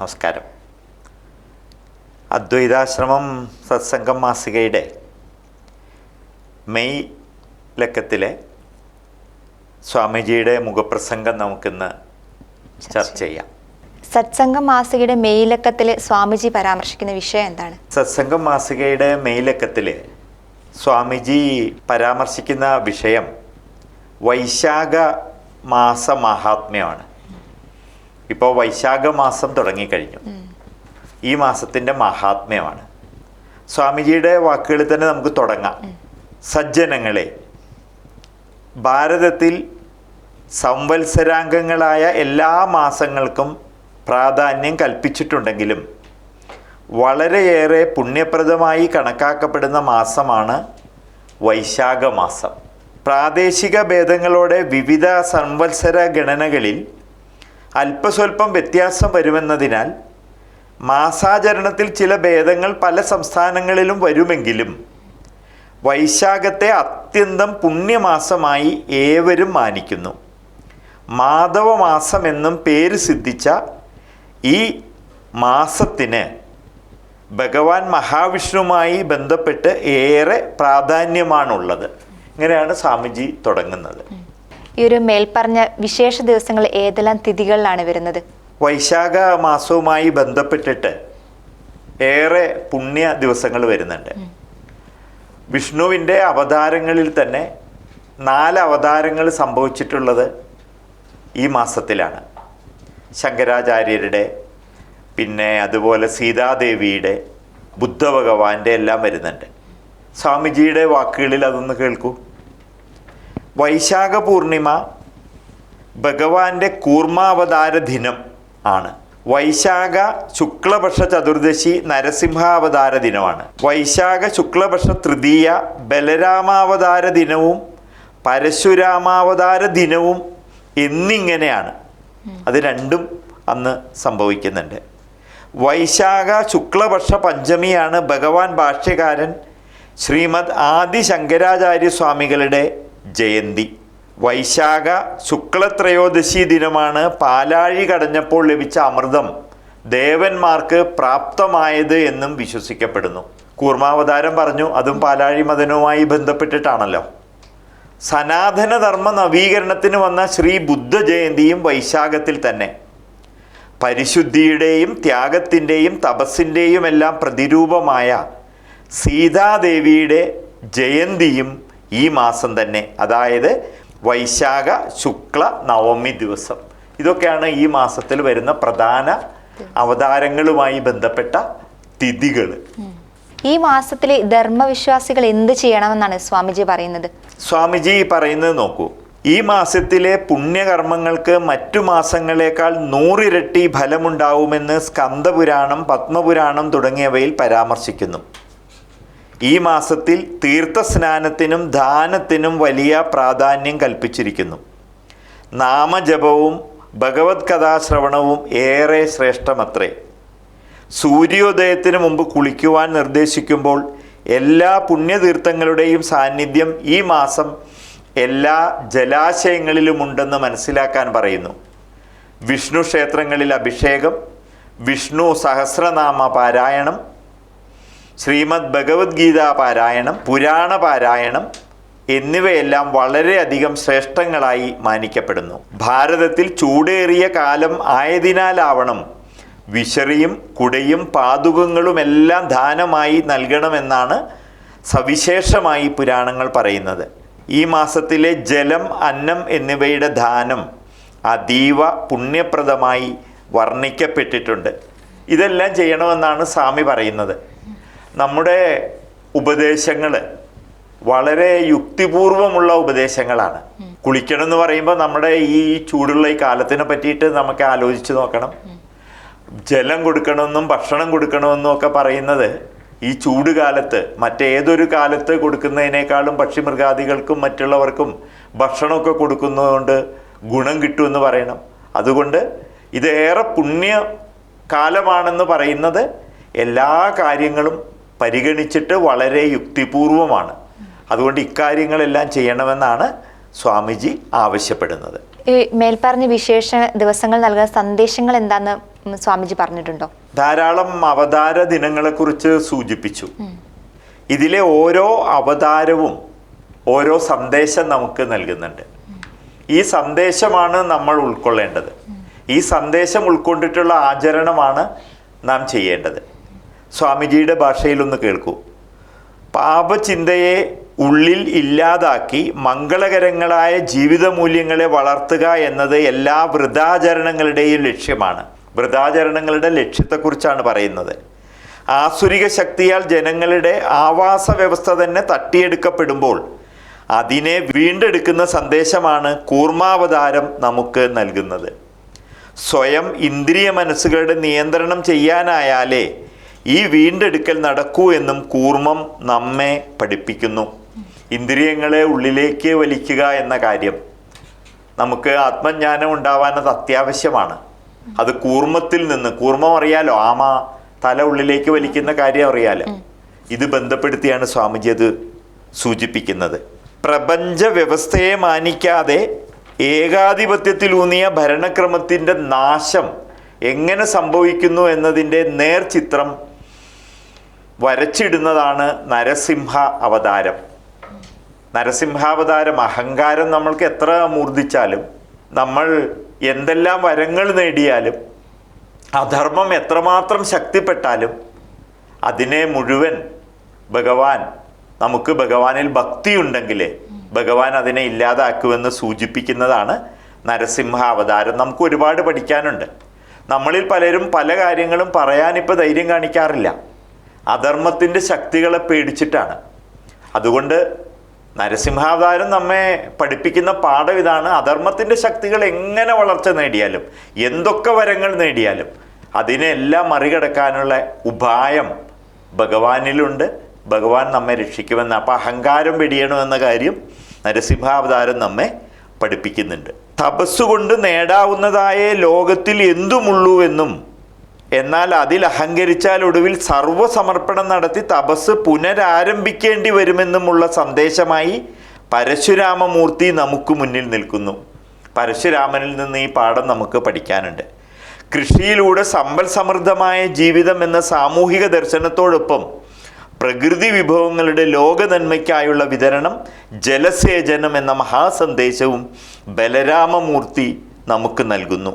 നമസ്കാരം. അദ്വൈതാശ്രമം സത്സംഗം മാസികയുടെ മെയ് ലക്കത്തിലെ സ്വാമിജിയുടെ മുഖപ്രസംഗം നമുക്കിന്ന് ചർച്ച ചെയ്യാം. സത്സംഗം മാസികയുടെ മെയ് ലക്കത്തിൽ സ്വാമിജി പരാമർശിക്കുന്ന വിഷയം എന്താണ്? സത്സംഗം മാസികയുടെ മെയ് ലക്കത്തിൽ സ്വാമിജി പരാമർശിക്കുന്ന വിഷയം വൈശാഖ മാസ മഹാത്മ്യമാണ്. ഇപ്പോൾ വൈശാഖ മാസം തുടങ്ങിക്കഴിഞ്ഞു ഈ മാസത്തിന്റെ മഹാത്മ്യമാണ്. സ്വാമിജിയുടെ വാക്കുകളിൽ തന്നെ നമുക്ക് തുടങ്ങാം. സജ്ജനങ്ങളെ ഭാരതത്തിൽ സംവത്സരാംഗങ്ങളായ എല്ലാ മാസങ്ങൾക്കും പ്രാധാന്യം കൽപ്പിച്ചിട്ടുണ്ടെങ്കിലും വളരെയേറെ പുണ്യപ്രദമായി കണക്കാക്കപ്പെടുന്ന മാസമാണ് വൈശാഖ മാസം പ്രാദേശിക ഭേദങ്ങളോടെ വിവിധ സംവത്സര ഗണനകളിൽ അല്പസ്വല്പം വ്യത്യാസം വരുമെന്നതിനാൽ മാസാചരണത്തിൽ ചില ഭേദങ്ങൾ പല സംസ്ഥാനങ്ങളിലും വരുമെങ്കിലും വൈശാഖത്തെ അത്യന്തം പുണ്യമാസമായി ഏവരും മാനിക്കുന്നു. മാധവമാസം എന്നും പേര് സിദ്ധിച്ച ഈ മാസത്തിന് ഭഗവാൻ മഹാവിഷ്ണുവുമായി ബന്ധപ്പെട്ട് ഏറെ പ്രാധാന്യമാണുള്ളത്. ഇങ്ങനെയാണ് സ്വാമിജി തുടങ്ങുന്നത്. ഈ ഒരു മേൽപ്പറഞ്ഞ വിശേഷ ദിവസങ്ങൾ ഏതെല്ലാം തിഥികളിലാണ് വരുന്നത്? വൈശാഖ മാസവുമായി ബന്ധപ്പെട്ടിട്ട് ഏറെ പുണ്യ ദിവസങ്ങൾ വരുന്നുണ്ട്. വിഷ്ണുവിന്റെ അവതാരങ്ങളിൽ തന്നെ നാല് അവതാരങ്ങൾ സംഭവിച്ചിട്ടുള്ളത് ഈ മാസത്തിലാണ്. ശങ്കരാചാര്യരുടെ പിന്നെ അതുപോലെ സീതാദേവിയുടെ ബുദ്ധഭഗവാന്റെ എല്ലാം വരുന്നുണ്ട്. സ്വാമിജിയുടെ വാക്കുകളിൽ അതൊന്ന് കേൾക്കൂ. വൈശാഖ പൂർണിമ ഭഗവാന്റെ കൂർമാവതാര ദിനം ആണ്. വൈശാഖ ശുക്ലപക്ഷ ചതുർദശി നരസിംഹാവതാര ദിനമാണ്. വൈശാഖ ശുക്ലപക്ഷ തൃതീയ ബലരാമാവതാര ദിനവും പരശുരാമാവതാര ദിനവും എന്നിങ്ങനെയാണ്. അത് രണ്ടും അന്ന് സംഭവിക്കുന്നുണ്ട്. വൈശാഖ ശുക്ലപക്ഷ പഞ്ചമിയാണ് ഭഗവാൻ ഭാഷ്യകാരൻ ശ്രീമദ് ആദി ശങ്കരാചാര്യ സ്വാമികളുടെ ജയന്തി. വൈശാഖ ശുക്ലത്രയോദശി ദിനമാണ് പാലാഴി കടഞ്ഞപ്പോൾ ലഭിച്ച അമൃതം. ദേവന്മാർക്ക് പ്രാപ്തമായത് എന്നും വിശ്വസിക്കപ്പെടുന്നു. കൂർമാവതാരം പറഞ്ഞു അതും പാലാഴി മതനുമായി ബന്ധപ്പെട്ടിട്ടാണല്ലോ. സനാതനധർമ്മ നവീകരണത്തിന് വന്ന ശ്രീ ബുദ്ധ ജയന്തിയും വൈശാഖത്തിൽ തന്നെ. പരിശുദ്ധിയുടെയും ത്യാഗത്തിന്റെയും തപസ്സിന്റെയും എല്ലാം പ്രതിരൂപമായ സീതാദേവിയുടെ ജയന്തിയും ഈ മാസം തന്നെ അതായത് വൈശാഖ ശുക്ല നവമി ദിവസം. ഇതൊക്കെയാണ് ഈ മാസത്തിൽ വരുന്ന പ്രധാന അവതാരങ്ങളുമായി ബന്ധപ്പെട്ട തിഥികൾ ഈ മാസത്തിൽ ധർമ്മവിശ്വാസികൾ എന്ത് ചെയ്യണമെന്നാണ് സ്വാമിജി പറയുന്നത്? സ്വാമിജി പറയുന്നത് നോക്കൂ. ഈ മാസത്തിലെ പുണ്യകർമ്മങ്ങൾക്ക് മറ്റു മാസങ്ങളെക്കാൾ നൂറിരട്ടി ഫലമുണ്ടാവുമെന്ന് സ്കന്ദപുരാണം പത്മപുരാണം തുടങ്ങിയവയിൽ പരാമർശിക്കുന്നു. ഈ മാസത്തിൽ തീർത്ഥസ്നാനത്തിനും ദാനത്തിനും വലിയ പ്രാധാന്യം കൽപ്പിച്ചിരിക്കുന്നു. നാമജപവും ഭഗവത് കഥാശ്രവണവും ഏറെ ശ്രേഷ്ഠമത്രേ. സൂര്യോദയത്തിന് മുമ്പ് കുളിക്കുവാൻ നിർദ്ദേശിക്കുമ്പോൾ എല്ലാ പുണ്യതീർത്ഥങ്ങളുടെയും സാന്നിധ്യം ഈ മാസം എല്ലാ ജലാശയങ്ങളിലുമുണ്ടെന്ന് മനസ്സിലാക്കാൻ പറയുന്നു. വിഷ്ണു ക്ഷേത്രങ്ങളിൽ അഭിഷേകം വിഷ്ണു സഹസ്രനാമ പാരായണം ശ്രീമദ് ഭഗവത്ഗീത പാരായണം പുരാണ പാരായണം എന്നിവയെല്ലാം വളരെയധികം ശ്രേഷ്ഠങ്ങളായി മാനിക്കപ്പെടുന്നു. ഭാരതത്തിൽ ചൂടേറിയ കാലം ആയതിനാലാവണം വിശറിയും കുടയും പാതുകങ്ങളുമെല്ലാം ദാനമായി നൽകണമെന്നാണ് സവിശേഷമായി പുരാണങ്ങൾ പറയുന്നത്. ഈ മാസത്തിലെ ജലം അന്നം എന്നിവയുടെ ദാനം അതീവ പുണ്യപ്രദമായി വർണിക്കപ്പെട്ടിട്ടുണ്ട്. ഇതെല്ലാം ചെയ്യണമെന്നാണ് സ്വാമി പറയുന്നത്. നമ്മുടെ ഉപദേശങ്ങൾ വളരെ യുക്തിപൂർവമുള്ള ഉപദേശങ്ങളാണ്. കുളിക്കണം എന്ന് പറയുമ്പോൾ നമ്മുടെ ഈ ചൂടുള്ള ഈ കാലത്തിനെ പറ്റിയിട്ട് നമുക്ക് ആലോചിച്ച് നോക്കണം. ജലം കൊടുക്കണമെന്നും ഭക്ഷണം കൊടുക്കണമെന്നും ഒക്കെ പറയുന്നത് ഈ ചൂട് കാലത്ത് മറ്റേതൊരു കാലത്ത് കൊടുക്കുന്നതിനേക്കാളും പക്ഷിമൃഗാദികൾക്കും മറ്റുള്ളവർക്കും ഭക്ഷണമൊക്കെ കൊടുക്കുന്നതുകൊണ്ട് ഗുണം കിട്ടുമെന്ന് പറയണം. അതുകൊണ്ട് ഇതേറെ പുണ്യ കാലമാണെന്ന് പറയുന്നത് എല്ലാ കാര്യങ്ങളും പരിഗണിച്ചിട്ട് വളരെ യുക്തിപൂർവമാണ്. അതുകൊണ്ട് ഇക്കാര്യങ്ങളെല്ലാം ചെയ്യണമെന്നാണ് സ്വാമിജി ആവശ്യപ്പെടുന്നത്. ഈ മേൽപ്പറഞ്ഞ വിശേഷ ദിവസങ്ങൾ നൽകുന്ന സന്ദേശങ്ങൾ എന്താന്ന് സ്വാമിജി പറഞ്ഞിട്ടുണ്ടോ? ധാരാളം അവതാര ദിനങ്ങളെക്കുറിച്ച് സൂചിപ്പിച്ചു. ഇതിലെ ഓരോ അവതാരവും ഓരോ സന്ദേശം നമുക്ക് നൽകുന്നുണ്ട്. ഈ സന്ദേശമാണ് നമ്മൾ ഉൾക്കൊള്ളേണ്ടത്. ഈ സന്ദേശം ഉൾക്കൊണ്ടിട്ടുള്ള ആചരണമാണ് നാം ചെയ്യേണ്ടത്. സ്വാമിജിയുടെ ഭാഷയിലൊന്ന് കേൾക്കൂ. പാപചിന്തയെ ഉള്ളിൽ ഇല്ലാതാക്കി മംഗളകരങ്ങളായ ജീവിത മൂല്യങ്ങളെ വളർത്തുക എന്നത് എല്ലാ വൃതാചരണങ്ങളുടെയും ലക്ഷ്യമാണ്. വൃതാചരണങ്ങളുടെ ലക്ഷ്യത്തെക്കുറിച്ചാണ് പറയുന്നത്. ആസുരിക ശക്തിയാൽ ജനങ്ങളുടെ ആവാസ വ്യവസ്ഥ തന്നെ തട്ടിയെടുക്കപ്പെടുമ്പോൾ അതിനെ വീണ്ടെടുക്കുന്ന സന്ദേശമാണ് കൂർമാവതാരം നമുക്ക് നൽകുന്നത്. സ്വയം ഇന്ദ്രിയ മനസ്സുകളുടെ നിയന്ത്രണം ചെയ്യാനായാലേ ഈ വീണ്ടെടുക്കൽ നടക്കൂ എന്നും കൂർമ്മം നമ്മെ പഠിപ്പിക്കുന്നു. ഇന്ദ്രിയങ്ങളെ ഉള്ളിലേക്ക് വലിക്കുക എന്ന കാര്യം നമുക്ക് ആത്മജ്ഞാനം ഉണ്ടാവാൻ അത് അത്യാവശ്യമാണ്. അത് കൂർമ്മത്തിൽ നിന്ന് കൂർമ്മം അറിയാലോ? ആമ തല ഉള്ളിലേക്ക് വലിക്കുന്ന കാര്യം അറിയാലോ? ഇത് ബന്ധപ്പെടുത്തിയാണ് സ്വാമിജി അത് സൂചിപ്പിക്കുന്നത്. പ്രപഞ്ച വ്യവസ്ഥയെ മാനിക്കാതെ ഏകാധിപത്യത്തിലൂന്നിയ ഭരണക്രമത്തിന്റെ നാശം എങ്ങനെ സംഭവിക്കുന്നു എന്നതിന്റെ നേർചിത്രം വരച്ചിടുന്നതാണ് നരസിംഹ അവതാരം. നരസിംഹാവതാരം അഹങ്കാരം നമ്മൾക്ക് എത്ര മൂർധിച്ചാലും നമ്മൾ എന്തെല്ലാം വരങ്ങൾ നേടിയാലും അധർമ്മം എത്രമാത്രം ശക്തിപ്പെട്ടാലും അതിനെ മുഴുവൻ ഭഗവാൻ നമുക്ക് ഭഗവാനിൽ ഭക്തിയുണ്ടെങ്കിൽ ഭഗവാൻ അതിനെ ഇല്ലാതാക്കുമെന്ന് സൂചിപ്പിക്കുന്നതാണ് നരസിംഹ അവതാരം നമുക്ക് ഒരുപാട് പഠിക്കാനുണ്ട്. നമ്മളിൽ പലരും പല കാര്യങ്ങളും പറയാനിപ്പോൾ ധൈര്യം കാണിക്കാറില്ല. അധർമ്മത്തിന്റെ ശക്തികളെ പേടിച്ചിട്ടാണ്. അതുകൊണ്ട് നരസിംഹാവതാരം നമ്മെ പഠിപ്പിക്കുന്ന പാഠം ഇതാണ്. അധർമ്മത്തിന്റെ ശക്തികൾ എങ്ങനെ വളർച്ച നേടിയാലും എന്തൊക്കെ വരങ്ങൾ നേടിയാലും അതിനെല്ലാം മറികടക്കാനുള്ള ഉപായം ഭഗവാനിലുണ്ട്. ഭഗവാൻ നമ്മെ രക്ഷിക്കുമെന്ന് അപ്പം അഹങ്കാരം വെടിയണമെന്ന കാര്യം നരസിംഹാവതാരം നമ്മെ പഠിപ്പിക്കുന്നുണ്ട്. തപസ്സുകൊണ്ട് നേടാവുന്നതായ ലോകത്തിൽ എന്തുമുള്ളൂ എന്നും എന്നാൽ അതിൽ അഹങ്കരിച്ചാൽ ഒടുവിൽ സർവസമർപ്പണം നടത്തി തപസ് പുനരാരംഭിക്കേണ്ടി വരുമെന്നുമുള്ള സന്ദേശമായി പരശുരാമമൂർത്തി നമുക്ക് മുന്നിൽ നിൽക്കുന്നു. പരശുരാമനിൽ നിന്ന് ഈ പാഠം നമുക്ക് പഠിക്കാനുണ്ട്. കൃഷിയിലൂടെ സമ്പൽ സമൃദ്ധമായ ജീവിതം എന്ന സാമൂഹിക ദർശനത്തോടൊപ്പം പ്രകൃതി വിഭവങ്ങളുടെ ലോക നന്മയ്ക്കായുള്ള വിതരണം ജലസേചനം എന്ന മഹാസന്ദേശവും ബലരാമമൂർത്തി നമുക്ക് നൽകുന്നു.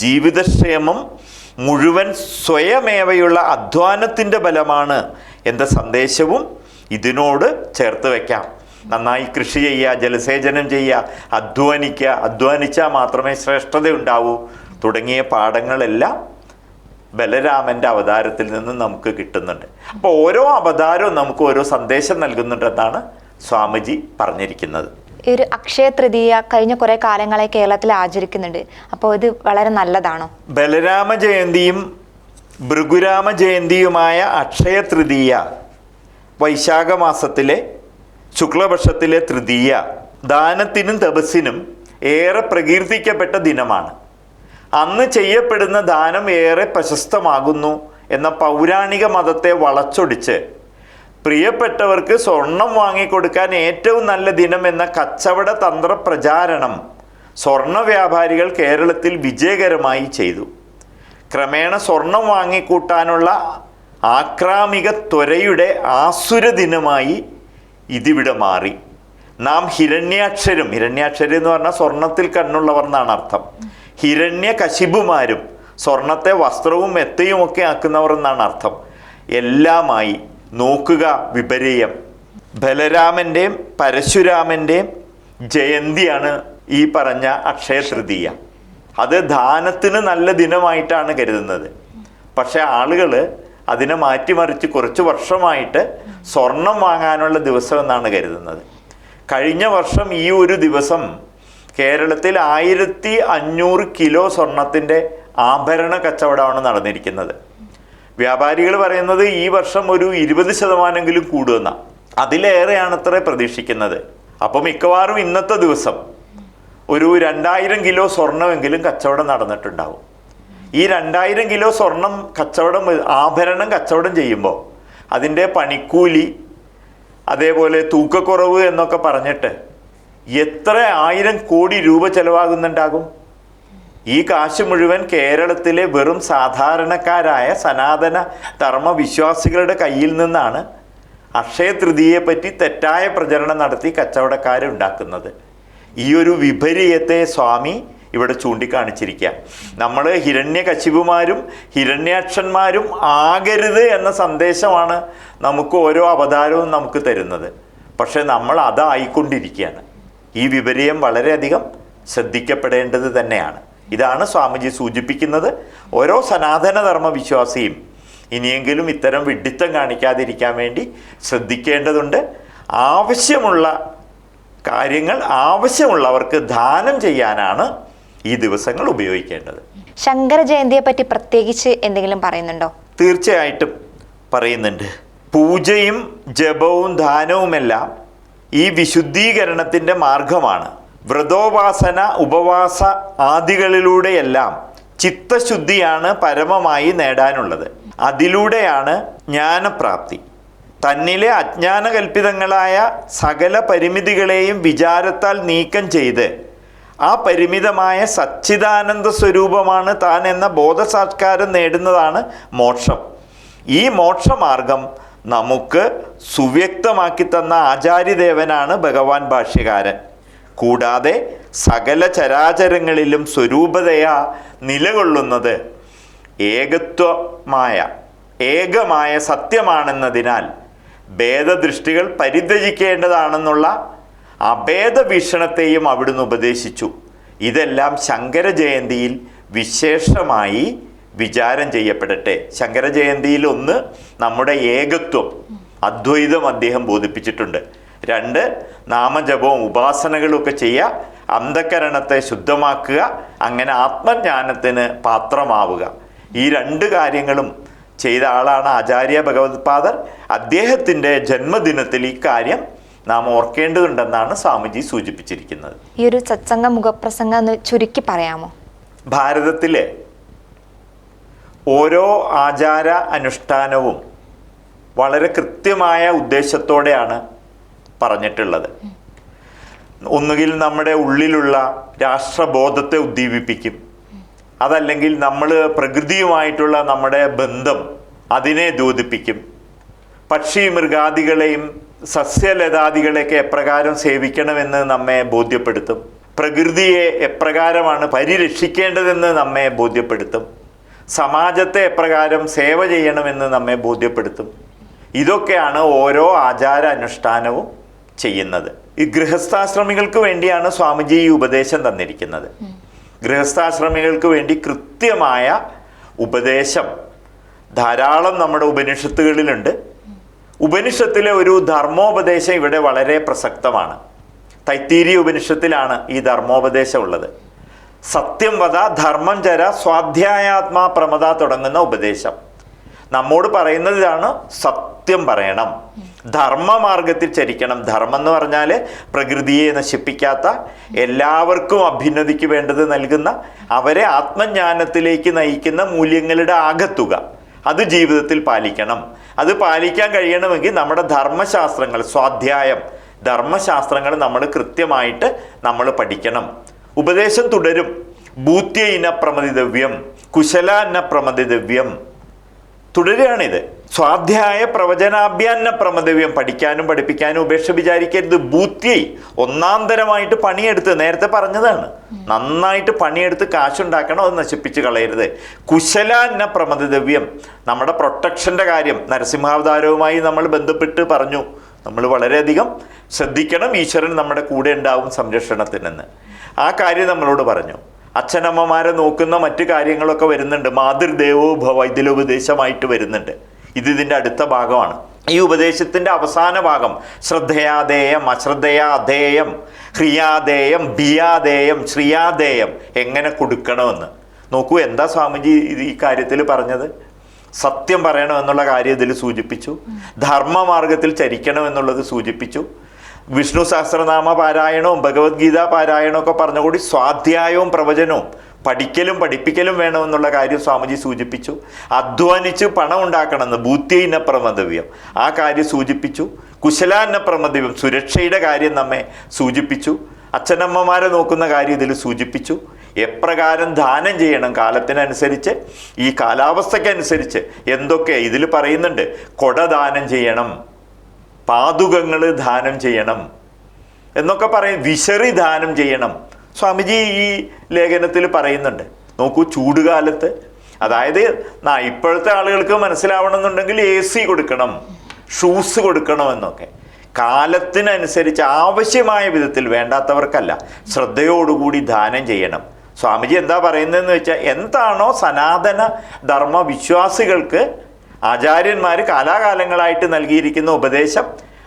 ജീവിതക്ഷേമം മുഴുവൻ സ്വയമേവയുള്ള അധ്വാനത്തിന്റെ ബലമാണ് എന്ന സന്ദേശവും ഇതിനോട് ചേർത്ത് വയ്ക്കാം നന്നായി കൃഷി ചെയ്യുക ജലസേചനം ചെയ്യുക അധ്വാനിക്കുക അധ്വാനിച്ചാൽ മാത്രമേ ശ്രേഷ്ഠത ഉണ്ടാവൂ തുടങ്ങിയ പാഠങ്ങളെല്ലാം ബലരാമന്റെ അവതാരത്തിൽ നിന്ന് നമുക്ക് കിട്ടുന്നുണ്ട്. അപ്പോൾ ഓരോ അവതാരവും നമുക്ക് ഓരോ സന്ദേശം നൽകുന്നുണ്ടെന്നാണ് സ്വാമിജി പറഞ്ഞിരിക്കുന്നത്. ഈ ഒരു അക്ഷയ തൃതീയ കഴിഞ്ഞ കുറെ കാലങ്ങളായി കേരളത്തിൽ ആചരിക്കുന്നുണ്ട്. അപ്പോൾ ഇത് വളരെ നല്ലതാണോ? ബലരാമ ജയന്തിയും ഭൃഗുരാമ ജയന്തിയുമായ അക്ഷയ തൃതീയ വൈശാഖ മാസത്തിലെ ശുക്ലപക്ഷത്തിലെ തൃതീയ ദാനത്തിനും തപസ്സിനും ഏറെ പ്രകീർത്തിക്കപ്പെട്ട ദിനമാണ്. അന്ന് ചെയ്യപ്പെടുന്ന ദാനം ഏറെ പ്രശസ്തമാകുന്നു എന്ന പൗരാണിക മതത്തെ വളച്ചൊടിച്ച് പ്രിയപ്പെട്ടവർക്ക് സ്വർണം വാങ്ങിക്കൊടുക്കാൻ ഏറ്റവും നല്ല ദിനം എന്ന കച്ചവട തന്ത്ര പ്രചാരണം സ്വർണ വ്യാപാരികൾ കേരളത്തിൽ വിജയകരമായി ചെയ്തു. ക്രമേണ സ്വർണം വാങ്ങിക്കൂട്ടാനുള്ള ആക്രാമിക ത്വരയുടെ ആസുര ദിനമായി ഇതിവിടെ മാറി. നാം ഹിരണ്യാക്ഷരും ഹിരണ്യാക്ഷരി എന്ന് പറഞ്ഞാൽ സ്വർണത്തിൽ കണ്ണുള്ളവർ എന്നാണ് അർത്ഥം. ഹിരണ്യ കശിപുമാരും സ്വർണത്തെ വസ്ത്രവും മെത്തയും ഒക്കെ ആക്കുന്നവർ എന്നാണ് അർത്ഥം. എല്ലാമായി നോക്കുക വിപരീയം. ബലരാമന്റെയും പരശുരാമന്റെയും ജയന്തിയാണ് ഈ പറഞ്ഞ അക്ഷയ തൃതീയ. അത് ദാനത്തിന് നല്ല ദിനമായിട്ടാണ് കരുതുന്നത്. പക്ഷെ ആളുകൾ അതിനെ മാറ്റിമറിച്ച് കുറച്ച് വർഷമായിട്ട് സ്വർണം വാങ്ങാനുള്ള ദിവസം എന്നാണ് കരുതുന്നത്. കഴിഞ്ഞ വർഷം ഈ ഒരു ദിവസം കേരളത്തിൽ ആയിരത്തി അഞ്ഞൂറ് കിലോ സ്വർണത്തിന്റെ ആഭരണ കച്ചവടമാണ് നടന്നിരിക്കുന്നത്. വ്യാപാരികൾ പറയുന്നത് ഈ വർഷം ഒരു ഇരുപത് ശതമാനമെങ്കിലും കൂടുമെന്നാണ് അതിലേറെയാണ് അത്ര പ്രതീക്ഷിക്കുന്നത്. അപ്പോൾ മിക്കവാറും ഇന്നത്തെ ദിവസം ഒരു രണ്ടായിരം കിലോ സ്വർണമെങ്കിലും കച്ചവടം നടന്നിട്ടുണ്ടാവും. ഈ രണ്ടായിരം കിലോ സ്വർണം കച്ചവടം ആഭരണം കച്ചവടം ചെയ്യുമ്പോൾ അതിന്റെ പണിക്കൂലി അതേപോലെ തൂക്കക്കുറവ് എന്നൊക്കെ പറഞ്ഞിട്ട് എത്ര ആയിരം കോടി രൂപ ചെലവാകുന്നുണ്ടാകും? ഈ കാശ് മുഴുവൻ കേരളത്തിലെ വെറും സാധാരണക്കാരായ സനാതന ധർമ്മവിശ്വാസികളുടെ കയ്യിൽ നിന്നാണ് അക്ഷയ തൃതീയെ പറ്റി തെറ്റായ പ്രചരണം നടത്തി കച്ചവടക്കാരുണ്ടാക്കുന്നത് ഈ ഒരു വിപരീയത്തെ സ്വാമി ഇവിടെ ചൂണ്ടിക്കാണിച്ചിരിക്കുക. നമ്മൾ ഹിരണ്യകശിപുമാരും ഹിരണ്യാക്ഷന്മാരും ആകരുത് എന്ന സന്ദേശമാണ് നമുക്ക് ഓരോ അവതാരവും നമുക്ക് തരുന്നത്. പക്ഷേ നമ്മൾ അതായിക്കൊണ്ടിരിക്കുകയാണ് ഈ വിപരീയം വളരെയധികം ശ്രദ്ധിക്കപ്പെടേണ്ടത് തന്നെയാണ്. ഇതാണ് സ്വാമിജി സൂചിപ്പിക്കുന്നത്. ഓരോ സനാതനധർമ്മ വിശ്വാസിയും ഇനിയെങ്കിലും ഇത്തരം വിഡിത്തം കാണിക്കാതിരിക്കാൻ വേണ്ടി ശ്രദ്ധിക്കേണ്ടതുണ്ട്. ആവശ്യമുള്ള കാര്യങ്ങൾ ആവശ്യമുള്ളവർക്ക് ദാനം ചെയ്യാനാണ് ഈ ദിവസങ്ങൾ ഉപയോഗിക്കേണ്ടത്. ശങ്കര ജയന്തിയെ പറ്റി പ്രത്യേകിച്ച് എന്തെങ്കിലും പറയുന്നുണ്ടോ? തീർച്ചയായിട്ടും പറയുന്നുണ്ട്. പൂജയും ജപവും ദാനവുമെല്ലാം ഈ വിശുദ്ധീകരണത്തിന്റെ മാർഗമാണ്. വ്രതോപാസന ഉപവാസ ആദികളിലൂടെയെല്ലാം ചിത്തശുദ്ധിയാണ് പരമമായി നേടാനുള്ളത്. അതിലൂടെയാണ് ജ്ഞാനപ്രാപ്തി. തന്നിലെ അജ്ഞാനകൽപിതങ്ങളായ സകല പരിമിതികളെയും വിചാരത്താൽ നീക്കം ചെയ്ത് ആ പരിമിതമായ സച്ചിദാനന്ദ സ്വരൂപമാണ് താൻ എന്ന ബോധസാക്ഷാരം നേടുന്നതാണ് മോക്ഷം. ഈ മോക്ഷമാർഗം നമുക്ക് സുവ്യക്തമാക്കി തന്ന ആചാര്യദേവനാണ് ഭഗവാൻ ഭാഷ്യകാരൻ. കൂടാതെ സകല ചരാചരങ്ങളിലും സ്വരൂപതയാ നിലകൊള്ളുന്നത്. ഏകത്വമായ ഏകമായ സത്യമാണെന്നതിനാൽ ഭേദദൃഷ്ടികൾ പരിത്യജിക്കേണ്ടതാണെന്നുള്ള അഭേദ വീക്ഷണത്തെയും അവിടുന്ന് ഉപദേശിച്ചു. ഇതെല്ലാം ശങ്കര ജയന്തിയിൽ വിശേഷമായി വിചാരം ചെയ്യപ്പെടട്ടെ. ശങ്കര ജയന്തിയിൽ ഒന്ന് നമ്മുടെ ഏകത്വം അദ്വൈതം അദ്ദേഹം ബോധിപ്പിച്ചിട്ടുണ്ട്. രണ്ട് നാമജപവും ഉപാസനകളും ഒക്കെ ചെയ്യുക അന്ധകരണത്തെ ശുദ്ധമാക്കുക അങ്ങനെ ആത്മജ്ഞാനത്തിന് പാത്രമാവുക. ഈ രണ്ട് കാര്യങ്ങളും ചെയ്ത ആളാണ് ആചാര്യ ഭഗവത്പാദർ അദ്ദേഹത്തിന്റെ ജന്മദിനത്തിൽ ഈ കാര്യം നാം ഓർക്കേണ്ടതുണ്ടെന്നാണ് സ്വാമിജി സൂചിപ്പിച്ചിരിക്കുന്നത്. ഈ ഒരു സത്സംഗ മുഖപ്രസംഗം എന്ന് ചുരുക്കി പറയാമോ? ഭാരതത്തിലെ ഓരോ ആചാര അനുഷ്ഠാനവും വളരെ കൃത്യമായ ഉദ്ദേശത്തോടെയാണ് പറഞ്ഞിട്ടുള്ളത്. ഒന്നുകിൽ നമ്മുടെ ഉള്ളിലുള്ള രാഷ്ട്രബോധത്തെ ഉദ്ദീപിപ്പിക്കും. അതല്ലെങ്കിൽ നമ്മൾ പ്രകൃതിയുമായിട്ടുള്ള നമ്മുടെ ബന്ധം അതിനെ ദ്യോതിപ്പിക്കും പക്ഷി മൃഗാദികളെയും സസ്യലതാദികളെയൊക്കെ എപ്രകാരം സേവിക്കണമെന്ന് നമ്മെ ബോധ്യപ്പെടുത്തും. പ്രകൃതിയെ എപ്രകാരമാണ് പരിരക്ഷിക്കേണ്ടതെന്ന് നമ്മെ ബോധ്യപ്പെടുത്തും. സമാജത്തെ എപ്രകാരം സേവ ചെയ്യണമെന്ന് നമ്മെ ബോധ്യപ്പെടുത്തും. ഇതൊക്കെയാണ് ഓരോ ആചാര അനുഷ്ഠാനവും ചെയ്യുന്നത്. ഈ ഗൃഹസ്ഥാശ്രമികൾക്ക് വേണ്ടിയാണ് സ്വാമിജി ഈ ഉപദേശം തന്നിരിക്കുന്നത്. ഗൃഹസ്ഥാശ്രമികൾക്ക് വേണ്ടി കൃത്യമായ ഉപദേശം ധാരാളം നമ്മുടെ ഉപനിഷത്തുകളിലുണ്ട്. ഉപനിഷത്തിലെ ഒരു ധർമ്മോപദേശം ഇവിടെ വളരെ പ്രസക്തമാണ്. തൈത്തീരി ഉപനിഷത്തിലാണ് ഈ ധർമ്മോപദേശം ഉള്ളത്. സത്യം വധ ധർമ്മം ചര സ്വാധ്യായാത്മാ പ്രമത തുടങ്ങുന്ന ഉപദേശം. നമ്മോട് പറയുന്നതിലാണ് സത്യം പറയണം. ധർമ്മമാർഗത്തിൽ ചരിക്കണം. ധർമ്മം എന്ന് പറഞ്ഞാൽ പ്രകൃതിയെ നശിപ്പിക്കാത്ത എല്ലാവർക്കും അഭ്യുന്നതിക്ക് വേണ്ടത് നൽകുന്ന അവരെ ആത്മജ്ഞാനത്തിലേക്ക് നയിക്കുന്ന മൂല്യങ്ങളുടെ ആകത്തുക. അത് ജീവിതത്തിൽ പാലിക്കണം. അത് പാലിക്കാൻ കഴിയണമെങ്കിൽ നമ്മുടെ ധർമ്മശാസ്ത്രങ്ങൾ സ്വാധ്യായം ധർമ്മശാസ്ത്രങ്ങൾ നമ്മൾ കൃത്യമായിട്ട് നമ്മൾ പഠിക്കണം. ഉപദേശം തുടരും. ഭൂത്യ ഇന പ്രമതിതവ്യം കുശല എന്ന പ്രമതിതവ്യം തുടരുകയാണിത്. സ്വാധ്യായ പ്രവചനാഭ്യാന്ന പ്രമദവ്യം പഠിക്കാനും പഠിപ്പിക്കാനും ഉപേക്ഷ വിചാരിക്കരുത്. ബൂത്തി ഒന്നാം തരമായിട്ട് പണിയെടുത്ത് നേരത്തെ പറഞ്ഞതാണ്. നന്നായിട്ട് പണിയെടുത്ത് കാശുണ്ടാക്കണം അത് നശിപ്പിച്ച് കളയരുത്. കുശലാന്ന പ്രമദവ്യം നമ്മുടെ പ്രൊട്ടക്ഷന്റെ കാര്യം നരസിംഹാവതാരവുമായി നമ്മൾ ബന്ധപ്പെട്ട് പറഞ്ഞു. നമ്മൾ വളരെയധികം ശ്രദ്ധിക്കണം ഈശ്വരൻ നമ്മുടെ കൂടെ ഉണ്ടാവും സംരക്ഷണത്തിനെന്ന്. ആ കാര്യം നമ്മളോട് പറഞ്ഞു. അച്ഛനമ്മമാരെ നോക്കുന്ന മറ്റു കാര്യങ്ങളൊക്കെ വരുന്നുണ്ട്. മാതൃദേവോ ഭവ ഇതിലുപദേശമായിട്ട് വരുന്നുണ്ട്. ഇത് ഇതിന്റെ അടുത്ത ഭാഗമാണ്. ഈ ഉപദേശത്തിന്റെ അവസാന ഭാഗം ശ്രദ്ധയാദേയം അശ്രദ്ധയാധേയം ഹ്രിയാധേയം ഹ്രിയാദേയം ബിയാദേയം ശ്രിയാദേയം എങ്ങനെ കൊടുക്കണമെന്ന്. നോക്കൂ എന്താ സ്വാമിജി ഈ കാര്യത്തിൽ പറഞ്ഞത്? സത്യം പറയണമെന്നുള്ള കാര്യം ഇതിൽ സൂചിപ്പിച്ചു. ധർമ്മമാർഗത്തിൽ ചരിക്കണമെന്നുള്ളത് സൂചിപ്പിച്ചു. വിഷ്ണു സഹസ്രനാമ പാരായണവും ഭഗവത്ഗീത പാരായണവും ഒക്കെ പറഞ്ഞുകൂടി സ്വാധ്യായവും പ്രവചനവും പഠിക്കലും പഠിപ്പിക്കലും വേണമെന്നുള്ള കാര്യം സ്വാമിജി സൂചിപ്പിച്ചു. അധ്വാനിച്ച് പണം ഉണ്ടാക്കണമെന്ന് ബൂത്യൈന പ്രമദവ്യം. ആ കാര്യം സൂചിപ്പിച്ചു. കുശലാന്ന പ്രമദവ്യം സുരക്ഷയുടെ കാര്യം നമ്മെ സൂചിപ്പിച്ചു. അച്ഛനമ്മമാരെ നോക്കുന്ന കാര്യം ഇതിൽ സൂചിപ്പിച്ചു. എപ്രകാരം ദാനം ചെയ്യണം കാലത്തിനനുസരിച്ച് ഈ കാലാവസ്ഥയ്ക്കനുസരിച്ച് എന്തൊക്കെ ഇതിൽ പറയുന്നുണ്ട്. കൊടദാനം ചെയ്യണം. പാതുകങ്ങൾ ദാനം ചെയ്യണം എന്നൊക്കെ പറയും വിശറി ദാനം ചെയ്യണം. സ്വാമിജി ഈ ലേഖനത്തിൽ പറയുന്നുണ്ട് നോക്കൂ ചൂടുകാലത്ത് അതായത് ഇപ്പോഴത്തെ ആളുകൾക്ക് മനസ്സിലാവണമെന്നുണ്ടെങ്കിൽ എ സി കൊടുക്കണം ഷൂസ് കൊടുക്കണം എന്നൊക്കെ കാലത്തിനനുസരിച്ച് ആവശ്യമായ വിധത്തിൽ വേണ്ടാത്തവർക്കല്ല ശ്രദ്ധയോടുകൂടി ദാനം ചെയ്യണം. സ്വാമിജി എന്താ പറയുന്നതെന്ന് വെച്ചാൽ എന്താണോ സനാതന ധർമ്മ വിശ്വാസികൾക്ക് ആചാര്യന്മാർ കാലാകാലങ്ങളായിട്ട് നൽകിയിരിക്കുന്ന ഉപദേശം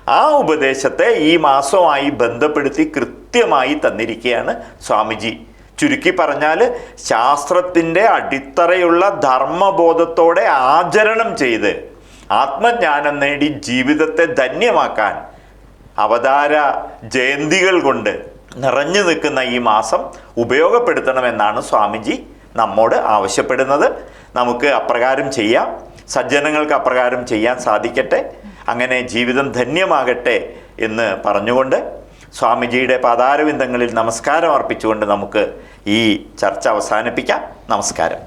ആ ഉപദേശത്തെ ഈ മാസവുമായി ബന്ധപ്പെടുത്തി കൃത്യമായി തന്നിരിക്കുകയാണ് സ്വാമിജി. ചുരുക്കി പറഞ്ഞാൽ ശാസ്ത്രത്തിന്റെ അടിത്തറയുള്ള ധർമ്മബോധത്തോടെ ആചരണം ചെയ്ത് ആത്മജ്ഞാനം നേടി ജീവിതത്തെ ധന്യമാക്കാൻ അവതാര ജയന്തികൾ കൊണ്ട് നിറഞ്ഞു നിൽക്കുന്ന ഈ മാസം ഉപയോഗപ്പെടുത്തണമെന്നാണ് സ്വാമിജി നമ്മോട് ആവശ്യപ്പെടുന്നത്. നമുക്ക് അപ്രകാരം ചെയ്യാം. സജ്ജനങ്ങൾക്ക് അപ്രകാരം ചെയ്യാൻ സാധിക്കട്ടെ. അങ്ങനെ ജീവിതം ധന്യമാകട്ടെ എന്ന് പറഞ്ഞുകൊണ്ട് സ്വാമിജിയുടെ പാതാരവിന്ദങ്ങളിൽ നമസ്കാരം അർപ്പിച്ചുകൊണ്ട് നമുക്ക് ഈ ചർച്ച അവസാനിപ്പിക്കാം. നമസ്കാരം.